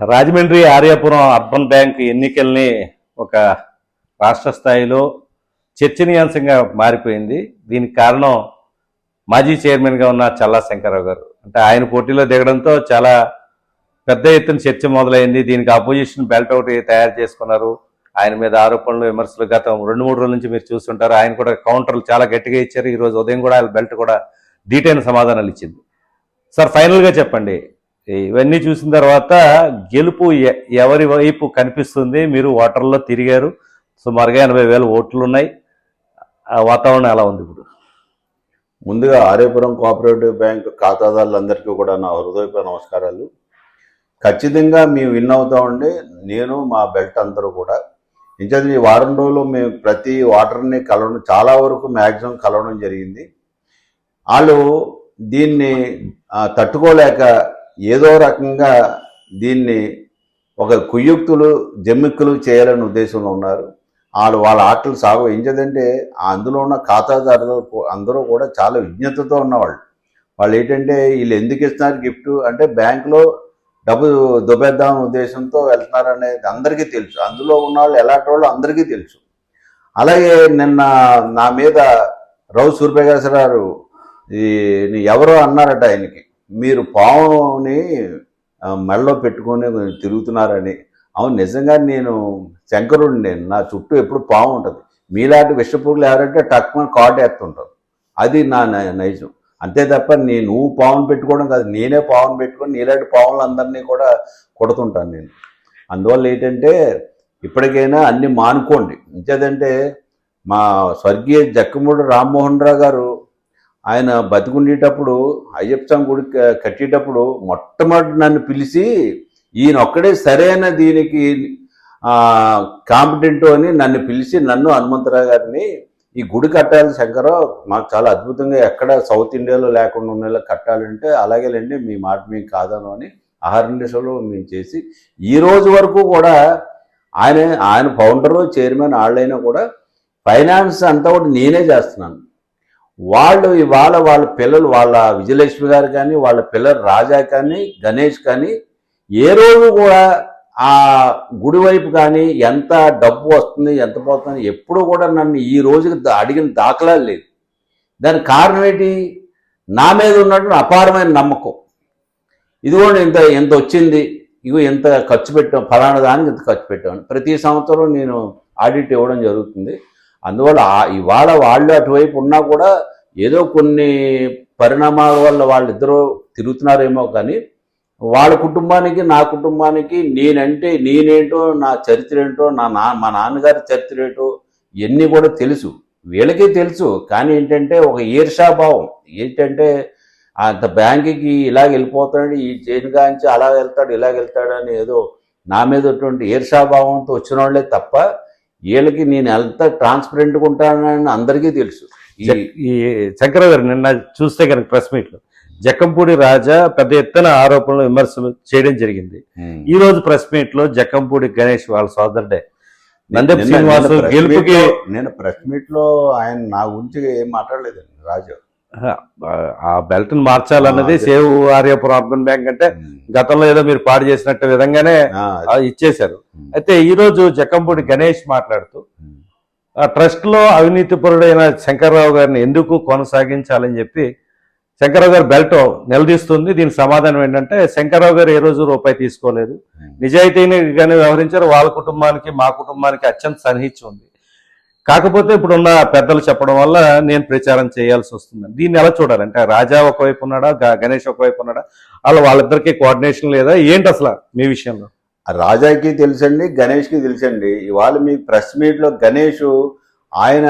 Rajahmundry Aryapuram urban bank ఎన్నికల్ని ఒక రాష్ట్ర స్థాయిలో చర్చనీయాంశంగా మారిపోయింది. దీనికి కారణం మాజీ చైర్మన్గా ఉన్న చల్లా శంకరరావు గారు. అంటే ఆయన పోటీలో దిగడంతో చాలా పెద్ద ఎత్తున చర్చ మొదలైంది. దీనికి అపోజిషన్ బెల్ట్ ఒకటి తయారు చేసుకున్నారు. ఆయన మీద ఆరోపణలు విమర్శలు గతం రెండు మూడు రోజుల నుంచి మీరు చూస్తుంటారు. ఆయన కూడా కౌంటర్లు చాలా గట్టిగా ఇచ్చారు. ఈరోజు ఉదయం కూడా ఆయన బెల్ట్ కూడా డీటెయిల్ సమాధానాలు ఇచ్చింది. సార్ ఫైనల్గా చెప్పండి. ఇవన్నీ చూసిన తర్వాత గెలుపు ఎ- ఎవరి వైపు కనిపిస్తుంది? మీరు ఓటర్లో తిరిగారు. సుమారుగా ఎనభై వేల ఓట్లు ఉన్నాయి. ఆ వాతావరణం ఎలా ఉంది ఇప్పుడు? ముందుగా ఆర్యపురం కోఆపరేటివ్ బ్యాంక్ ఖాతాదారులందరికీ కూడా నా హృదయపూర్వక నమస్కారాలు. ఖచ్చితంగా మేము విన్ అవుతా ఉండి నేను మా బెల్ట్ అందరూ కూడా. ఇంచేది ఈ వారం రోజులు మేము ప్రతి వాటర్ని కలవడం చాలా వరకు మ్యాక్సిమం కలవడం జరిగింది. వాళ్ళు దీన్ని తట్టుకోలేక ఏదో రకంగా దీన్ని ఒక కుయుక్తులు జమ్మిక్కులు చేయాలనే ఉద్దేశంలో ఉన్నారు. వాళ్ళు వాళ్ళ ఆటలు సాగు ఏంచదంటే అందులో ఉన్న ఖాతాదారులు అందరూ కూడా చాలా విజ్ఞతతో ఉన్నవాళ్ళు. వాళ్ళు ఏంటంటే వీళ్ళు ఎందుకు ఇస్తున్నారు గిఫ్ట్ అంటే బ్యాంకులో డబ్బు దుబ్బేద్దాం ఉద్దేశంతో వెళ్తున్నారు అనేది అందరికీ తెలుసు. అందులో ఉన్న వాళ్ళు ఎలాంటి వాళ్ళు అందరికీ తెలుసు. అలాగే నిన్న నా మీద రౌ సూర్యప్రకాశరావు ఈ ఎవరో అన్నారట ఆయనకి. మీరు పావుని ఆ, మెడలో పెట్టుకొని తిరుగుతున్నారని. అవును నిజంగా నేను శంకరుడిని నేను. నా చుట్టూ ఎప్పుడు పాము ఉంటుంది. మీలాంటి విషపురుగులు ఎవరంటే టక్మని కాటు ఎత్తుంటారు. అది నా నైజం. అంతే తప్ప నేను నువ్వు పావును పెట్టుకోవడం కాదు. నేనే పావును పెట్టుకొని నీలాంటి పావులు అందరినీ కూడా కొడుతుంటాను నేను. అందువల్ల ఏంటంటే ఇప్పటికైనా అన్ని మానుకోండి. ఇంకేదంటే మా స్వర్గీయ జక్కమూడు రామ్మోహన్ రావు గారు ఆయన బతికుండేటప్పుడు అయ్యప్ప స్వామి గుడి కట్టేటప్పుడు మొట్టమొదటి నన్ను పిలిచి ఈయన ఒక్కడే సరైన దీనికి కాంపిటెంట్ అని నన్ను పిలిచి నన్ను హనుమంతరావు గారిని ఈ గుడి కట్టాలి శంకరావు మాకు చాలా అద్భుతంగా ఎక్కడ సౌత్ ఇండియాలో లేకుండా ఉండేలా కట్టాలంటే అలాగేలేండి మీ మాట మేము కాదను అని ఆహారండేశ్వరంలో మేము చేసి ఈ రోజు వరకు కూడా ఆయన ఆయన ఫౌండరు చైర్మన్ వాళ్ళైనా కూడా ఫైనాన్స్ అంతా కూడా నేనే చేస్తున్నాను. వాళ్ళు ఇవాళ వాళ్ళ పిల్లలు వాళ్ళ విజయలక్ష్మి గారు కానీ వాళ్ళ పిల్లలు రాజా కానీ గణేష్ కానీ ఏ రోజు కూడా ఆ గుడి వైపు కానీ ఎంత డబ్బు వస్తుంది ఎంత పోతుంది ఎప్పుడు కూడా నన్ను ఈ రోజుకి అడిగిన దాఖలాలు లేదు దానికి కారణం ఏంటి? నా మీద ఉన్నటువంటి అపారమైన నమ్మకం. ఇదిగోండి ఇంత ఎంత వచ్చింది ఇగో ఎంత ఖర్చు పెట్టాం ఫలానా దానికి ఇంత ఖర్చు పెట్టాం ప్రతి సంవత్సరం నేను ఆడిట్ ఇవ్వడం జరుగుతుంది. అందువల్ల ఇవాళ వాళ్ళు అటువైపు ఉన్నా కూడా ఏదో కొన్ని పరిణామాల వల్ల వాళ్ళిద్దరూ తిరుగుతున్నారేమో కానీ వాళ్ళ కుటుంబానికి నా కుటుంబానికి నేనంటే నేనేంటో నా చరిత్ర ఏంటో నా నా మా నాన్నగారి చరిత్ర ఏంటో ఇవన్నీ కూడా తెలుసు. వీళ్ళకి తెలుసు. కానీ ఏంటంటే ఒక ఈర్షాభావం ఏంటంటే అంత బ్యాంకుకి ఇలాగ వెళ్ళిపోతాడు ఈ చేనుగాంచి అలా వెళ్తాడు ఇలాగ వెళ్తాడు అని ఏదో నా మీద ఉన్నటువంటి ఈర్షాభావంతో వచ్చిన వాళ్ళే తప్ప వీళ్ళకి నేను ఎంత ట్రాన్స్పరెంట్గా ఉంటానని అందరికీ తెలుసు. ఈ గారు నిన్న చూస్తే కనుక ప్రెస్ మీట్లో జక్కంపూడి రాజా పెద్ద ఎత్తున ఆరోపణలు విమర్శలు చేయడం జరిగింది. ఈ రోజు ప్రెస్ మీట్లో జక్కంపూడి గణేష్ వాళ్ళ సోదరుడే. నందెప్ శ్రీనివాసు గెలుపుకి నేను ప్రెస్ మీట్లో ఆయన నా గురించి ఏం మాట్లాడలేదండి రాజు. ఆ బెల్ట్ మార్చాలన్నది. సేవ్ ఆర్యాపురం అర్బన్ బ్యాంక్ అంటే గతంలో ఏదో మీరు పాడు చేసినట్టు విధంగానే ఇచ్చేశారు. అయితే ఈ రోజు జక్కంపూడి గణేష్ మాట్లాడుతూ ట్రస్ట్లో అవినీతిపరుడైన శంకర్రావు గారిని ఎందుకు కొనసాగించాలని చెప్పి శంకర్రావు గారు బెల్ట్ నిలదీస్తుంది. దీనికి సమాధానం ఏంటంటే శంకర్రావు గారు ఏ రోజు రూపాయి తీసుకోలేదు. నిజాయితీగానే వ్యవహరించారు. వాళ్ళ కుటుంబానికి మా కుటుంబానికి అత్యంత సన్నిహిత్యం ఉంది. కాకపోతే ఇప్పుడున్న పెద్దలు చెప్పడం వల్ల నేను ప్రచారం చేయాల్సి వస్తుంది. దీన్ని ఎలా చూడాలంటే రాజా ఒకవైపు ఉన్నాడా? గణేష్ ఒకవైపు ఉన్నాడా? అలా వాళ్ళిద్దరికీ కోఆర్డినేషన్ లేదా? ఏంటి అసలు మీ విషయంలో? ఆ రాజాకి తెలుసండి గణేష్కి తెలుసండి. ఇవాళ మీ ప్రెస్ మీట్లో గణేష్ ఆయన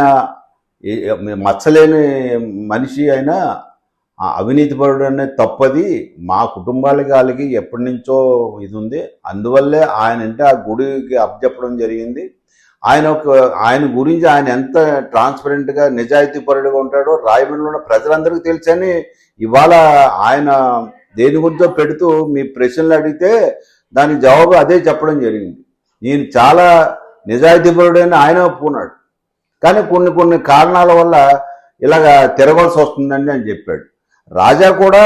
మచ్చలేని మనిషి అయినా అవినీతి పరుడు అనేది తప్పది మా కుటుంబాలకి వాళ్ళకి ఎప్పటి నుంచో ఇది ఉంది. అందువల్లే ఆయన అంటే ఆ గుడికి అప్పచెప్పడం జరిగింది. ఆయన ఒక ఆయన గురించి ఆయన ఎంత ట్రాన్స్పరెంట్గా నిజాయితీపరుడుగా ఉంటాడో రాయమండ్రిలో ఉన్న ప్రజలందరికీ తెలుసని ఇవాళ ఆయన దేని గురించో పెడుతూ మీ ప్రశ్నలు అడిగితే దానికి జవాబు అదే చెప్పడం జరిగింది. నేను చాలా నిజాయితీపరుడైన ఆయన ఒప్పుకున్నాడు. కానీ కొన్ని కొన్ని కారణాల వల్ల ఇలాగ తిరగవలసి వస్తుందండి అని చెప్పాడు. రాజా కూడా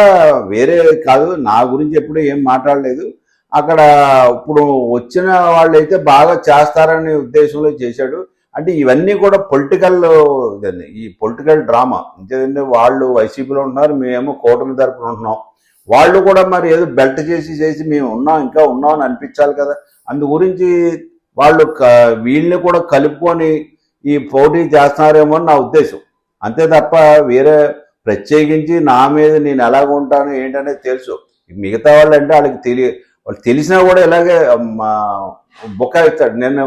వేరే కాదు నా గురించి ఎప్పుడూ ఏం మాట్లాడలేదు. అక్కడ ఇప్పుడు వచ్చిన వాళ్ళైతే బాగా చేస్తారనే ఉద్దేశంలో చేశాడు. అంటే ఇవన్నీ కూడా పొలిటికల్ ఇదండి. ఈ పొలిటికల్ డ్రామా. అంతేదండి వాళ్ళు వైసీపీలో ఉన్నారు మేమేమో కూటమి తరపున ఉంటున్నాం. వాళ్ళు కూడా మరి ఏదో బెల్ట్ చేసి చేసి మేము ఉన్నాం ఇంకా ఉన్నాం అని అనిపించాలి కదా. అందు గురించి వాళ్ళు క- వీళ్ళని కూడా కలుపుకొని ఈ పోటీ చేస్తున్నారేమో అని నా ఉద్దేశం. అంతే తప్ప వేరే ప్రత్యేకించి నా మీద నేను ఎలాగ ఉంటాను ఏంటనేది తెలుసు. మిగతా వాళ్ళు అంటే వాళ్ళకి తెలియ వాళ్ళు తెలిసినా కూడా ఇలాగే మా ఇస్తాడు నేను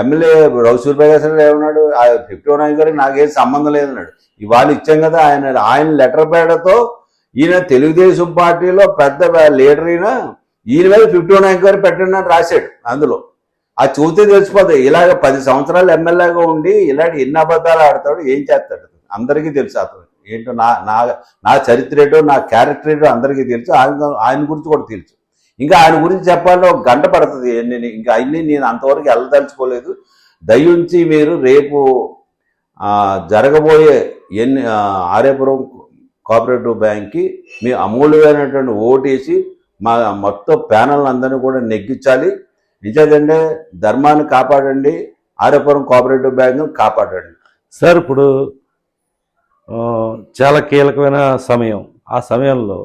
ఎమ్మెల్యే రౌసూర్బాయ్ గారు ఏమన్నాడు? ఆ ఫిఫ్టీ నాయక్ గారికి నాకేం సంబంధం లేదన్నాడు. ఇవాళ ఇచ్చాం కదా ఆయన ఆయన లెటర్ పేడతో ఈయన తెలుగుదేశం పార్టీలో పెద్ద లీడర్ ఈయన ఈయన మీద ఫిఫ్టీ నైన్ గారు పెట్టండి అని రాశాడు అందులో. ఆ చూస్తే తెలిసిపోతుంది ఇలాగ పది సంవత్సరాలు ఎమ్మెల్యేగా ఉండి ఇలాంటి ఎన్ని అబద్ధాలు ఆడతాడు ఏం చేస్తాడు? అందరికీ తెలుసు అతను ఏంటో నా నా నా చరిత్ర ఏంటో నా క్యారెక్టర్ ఏంటో అందరికీ తెలుసు. ఆయన ఆయన గురించి కూడా తెలుసు. ఇంకా ఆయన గురించి చెప్పాలో ఒక గంట పడుతుంది. నేను ఇంకా అన్ని నేను అంతవరకు వెళ్ళదలుచుకోలేదు దయుంచి మీరు రేపు జరగబోయే ఎన్ని ఆర్యపురం కోఆపరేటివ్ బ్యాంక్కి మీ అమూల్యమైనటువంటి ఓటేసి మా మొత్తం ప్యానల్ అందరినీ కూడా నెగ్గించాలి. నిజంటే ధర్మాన్ని కాపాడండి. ఆర్యపురం కోఆపరేటివ్ బ్యాంక్ను కాపాడండి. సార్ ఇప్పుడు చాలా కీలకమైన సమయం. ఆ సమయంలో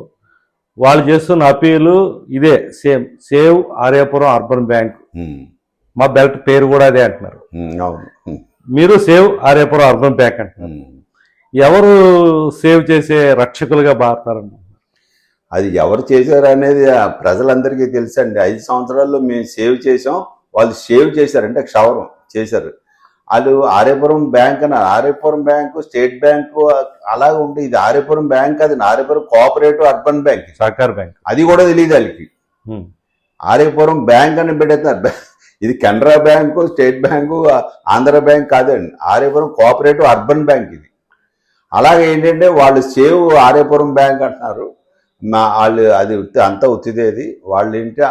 వాళ్ళు చేస్తున్న అపీలు ఇదే same save Aryapuram urban bank. మా బెల్ట్ పేరు కూడా అదే అంటున్నారు. మీరు సేవ్ ఆర్యాపురం అర్బన్ బ్యాంక్ అంటున్నారు. ఎవరు సేవ్ చేసే రక్షకులుగా మారుతారన్న అది ఎవరు చేశారు అనేది ఆ ప్రజలందరికీ తెలుసండి. ఐదు సంవత్సరాల్లో మేము సేవ్ చేసాం వాళ్ళు సేవ్ చేశారంటే క్షవరం చేశారు. వాళ్ళు ఆర్యపురం బ్యాంక్ అని ఆర్యపురం బ్యాంకు స్టేట్ బ్యాంకు అలాగే ఉంటే ఇది ఆర్యపురం బ్యాంక్ అది Aryapuram cooperative urban bank Sahakar bank. అది కూడా తెలియదు వాళ్ళకి. ఆర్యపురం బ్యాంక్ అని బ్యా- ఇది Canara bank state bank Andhra bank కాదండి. ఆర్యపురం కోఆపరేటివ్ అర్బన్ బ్యాంక్ ఇది. అలాగే ఏంటంటే వాళ్ళు సేవ్ ఆర్యపురం బ్యాంక్ అంటున్నారు. మా వాళ్ళు అది అంతా ఉత్తిదేది వాళ్ళు ఏంటి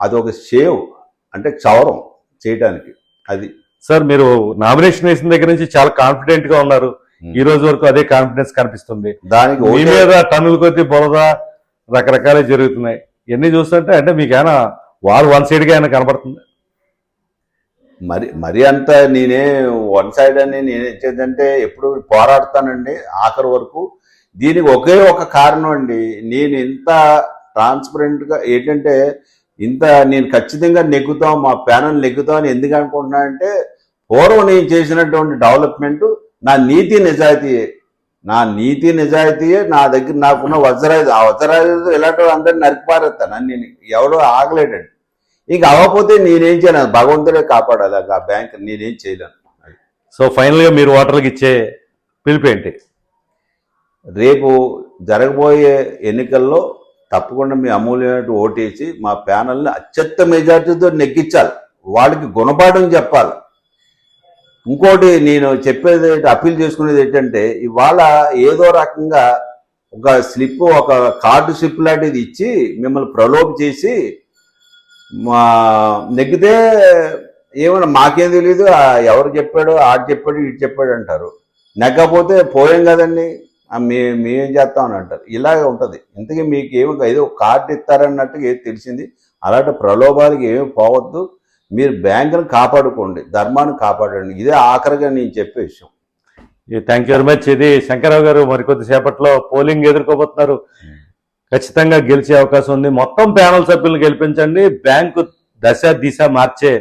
అది ఒక సేవ్ అంటే క్షవరం చేయటానికి. అది సార్ మీరు నామినేషన్ వేసిన దగ్గర నుంచి చాలా కాన్ఫిడెంట్గా ఉన్నారు. ఈ రోజు వరకు అదే కాన్ఫిడెన్స్ కనిపిస్తుంది. దానికి మీ మీద టన్నుల కొద్ది బురద రకరకాలే జరుగుతున్నాయి. ఇవన్నీ చూస్తుంటే అంటే మీకు ఏమైనా వారు వన్ సైడ్గా ఏమైనా కనబడుతుంది మరి మరి అంత నేనే వన్ సైడ్ అని నేను ఇచ్చేదంటే ఎప్పుడు పోరాడతానండి ఆఖరి వరకు. దీనికి ఒకే ఒక కారణం అండి నేను ఇంత ట్రాన్స్పరెంట్గా ఏంటంటే ఇంత నేను ఖచ్చితంగా నెగ్గుతాం మా ప్యానల్ నెగ్గుతాం అని ఎందుకు అనుకుంటున్నానంటే పూర్వం నేను చేసినటువంటి డెవలప్మెంట్ నా నీతి నిజాయితీయే నా నీతి నిజాయితీయే నా దగ్గర నాకున్న వజ్రాయుధ. ఆ వజ్రాయుధ ఇలాంటి అందరిని నరికిపారేస్తాను నేను ఎవడో ఆగలేడండి. ఇంక అవ్వకపోతే నేనేం చేయను. భగవంతుడే కాపాడాలి. ఆ బ్యాంక్ నేనేం చేయలేను. సో ఫైనల్గా మీరు ఓటర్లకు ఇచ్చే పిలుపు ఏంటి? రేపు జరగబోయే ఎన్నికల్లో తప్పకుండా మీ అమూల్యమైన ఓటేసి మా ప్యానల్ని అత్యంత మెజార్టీతో నెగ్గించాలి. వాళ్ళకి గుణపాఠం చెప్పాలి. ఇంకోటి నేను చెప్పేది అప్పీల్ చేసుకునేది ఏంటంటే ఇవాళ ఏదో రకంగా ఒక స్లిప్ ఒక కార్డు స్లిప్ లాంటిది ఇచ్చి మిమ్మల్ని ప్రలోభ చేసి మా నెగ్గితే ఏమన్నా మాకేం తెలియదు ఎవరు చెప్పాడు ఆడు చెప్పాడు ఇటు చెప్పాడు అంటారు. నెగ్గకపోతే పోయాం కదండి మే మేమేం చేస్తాం అని అంటారు. ఇలాగే ఉంటుంది. ఇంతకీ మీకు ఏమి ఏదో కార్డు ఇస్తారన్నట్టుగా ఏది తెలిసింది? అలాంటి ప్రలోభాలకి ఏమి పోవద్దు. మీరు బ్యాంకును కాపాడుకోండి ధర్మాన్ని కాపాడండి. ఇదే ఆఖరిగా నేను చెప్పే విషయం. థ్యాంక్ యూ వెరీ మచ్ ఇది శంకరరావు గారు మరికొద్ది సేపట్లో పోలింగ్ ఎదుర్కోబోతున్నారు. ఖచ్చితంగా గెలిచే అవకాశం ఉంది. మొత్తం ప్యానల్ సభ్యులను గెలిపించండి. బ్యాంకు దశ దిశ మార్చే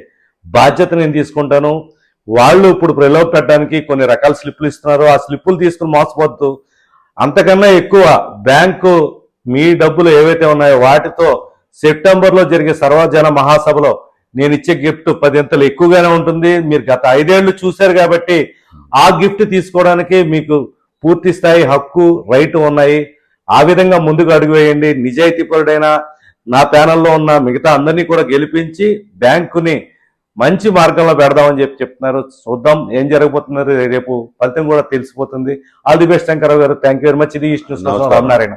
బాధ్యత నేను తీసుకుంటాను. వాళ్ళు ఇప్పుడు ప్రలోభ పెట్టడానికి కొన్ని రకాల స్లిప్పులు ఇస్తున్నారు. ఆ స్లిప్పులు తీసుకుని మోసపోద్దు అంతకన్నా ఎక్కువ బ్యాంకు మీ డబ్బులు ఏవైతే ఉన్నాయో వాటితో సెప్టెంబర్లో జరిగే సర్వజన మహాసభలో నేను ఇచ్చే గిఫ్ట్ పదింతలు ఎక్కువగానే ఉంటుంది. మీరు గత ఐదేళ్ళు చూశారు కాబట్టి ఆ గిఫ్ట్ తీసుకోవడానికి మీకు పూర్తి స్థాయి హక్కు రైట్ ఉన్నాయి. ఆ విధంగా ముందుకు అడుగు వేయండి. నిజాయితీపరుడైన నా ప్యానల్లో ఉన్న మిగతా అందరినీ కూడా గెలిపించి బ్యాంకుని మంచి మార్గంలో పెడదామని చెప్పి చెప్తున్నారు. చూద్దాం ఏం జరగబోతున్నారు రేపు ఫలితం కూడా తెలిసిపోతుంది. ఆల్ ది బెస్ట్ శంకరరావు గారు. థ్యాంక్ యూ వెరీ మచ్ ఇది విష్ణు. రామనారాయణ.